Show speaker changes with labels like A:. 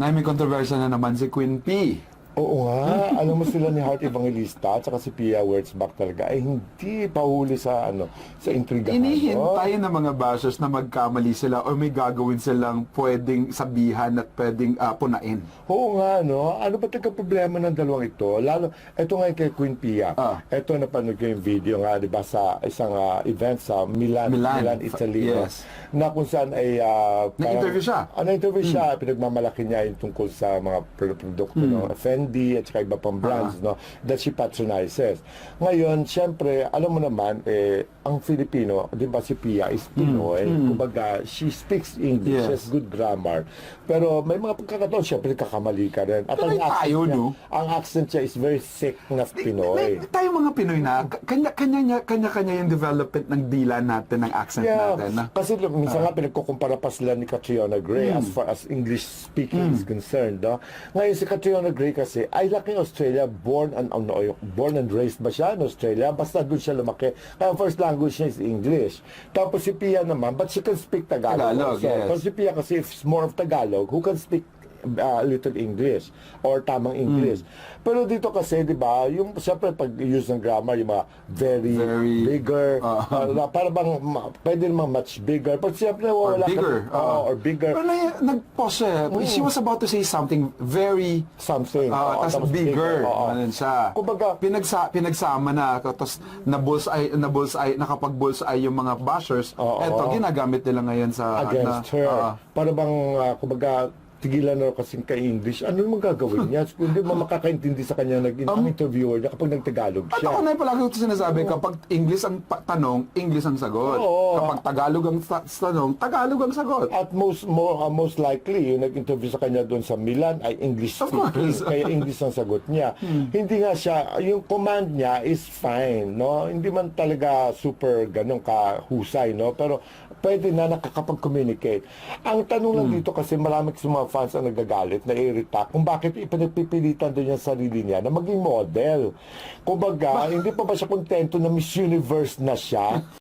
A: Na may kontrobersya na naman si Queen P.
B: Oo nga, alam mo sila ni Heart Evangelista at saka si Pia Wurtzbach talaga ay hindi pahuli sa ano sa intrigahan.
A: Inihintay ng mga bashers na magkamali sila o may gagawin silang pwedeng sabihan at pwedeng ah, punain.
B: Oo nga, no? Ano ba talaga problema ng dalawang ito? Lalo, ito nga yung kay Queen Pia.
A: Ah.
B: Ito, napanood ko yung video nga, di ba, sa isang ah, event sa Milan,
A: Milan.
B: Italy. no?
A: Yes.
B: Na kung saan ay... ah, parang-
A: Na-interview siya.
B: Ah, na-interview siya. Pinagmamalaki niya yung tungkol sa mga pro- produkto, no? Fendi at saka iba pang brands, no? That she patronizes. Ngayon, syempre, alam mo naman, eh, ang Filipino, di ba si Pia is Pinoy. Kumbaga, she speaks English,
A: Yes.
B: she has good grammar. Pero may mga pagkakataon, syempre, kakamali ka rin. At
A: Pero
B: ang accent
A: tayo,
B: niya,
A: no?
B: ang accent niya is very thick na
A: May,
B: Pinoy.
A: tayo mga Pinoy na, kanya-kanya kanya-kanya yung development ng dila natin, ng accent
B: Yeah,
A: natin. Na,
B: kasi minsan nga pinagkukumpara pa sila ni Catriona Gray as far as English speaking is concerned. No? Ngayon si Catriona Gray kasi ay laki Australia, born and ano, born and raised ba siya in Australia? Basta doon siya lumaki. Kaya first language niya is English. Tapos si Pia naman, but she can speak Tagalog.
A: Tagalog,
B: also.
A: yes.
B: Pero si Pia kasi it's more of Tagalog who can speak uh, little English or tamang English. Pero dito kasi, di ba, yung siyempre pag use ng grammar, yung mga very,
A: Very,
B: bigger,
A: uh,
B: uh, na para bang ma- pwede naman much bigger. Pero siyempre,
A: or
B: wala
A: bigger.
B: Ka, Oo, or bigger.
A: Pero na, nag-pause siya. She was about to say something very
B: something.
A: Ah,
B: Oo,
A: tas
B: tapos
A: bigger.
B: Oo.
A: Ganun siya.
B: Kumbaga-
A: Pinagsa, pinagsama na. Tapos na-bullseye, na-bullseye, nakapag-bullseye yung mga bashers.
B: Oo.
A: Eto, ginagamit nila ngayon sa...
B: against
A: na-
B: her.
A: ah,
B: para bang, uh, kumbaga, tigilan na kasing ka-English. Ano naman gagawin niya? Hindi mo makakaintindi sa kanya nag ang interviewer niya kapag nagtagalog
A: At
B: siya.
A: ako na yung palagi ko sinasabi, kapag English ang pa- tanong, English ang sagot.
B: Oo.
A: Kapag Tagalog ang ta- tanong, Tagalog ang sagot.
B: At most more, uh, most likely, yung nag-interview sa kanya doon sa Milan ay English
A: Of
B: speaking.
A: course.
B: kaya English ang sagot niya. Hindi nga siya, yung command niya is fine, no? Hindi man talaga super ganun kahusay, no? Pero pwede na nakakapag-communicate. Ang tanong lang dito kasi marami sa mga fans ang nagagalit, na-irita, kung bakit ipinagpipilitan doon yung sarili niya na maging model. Kumbaga, hindi pa ba siya kontento na Miss Universe na siya?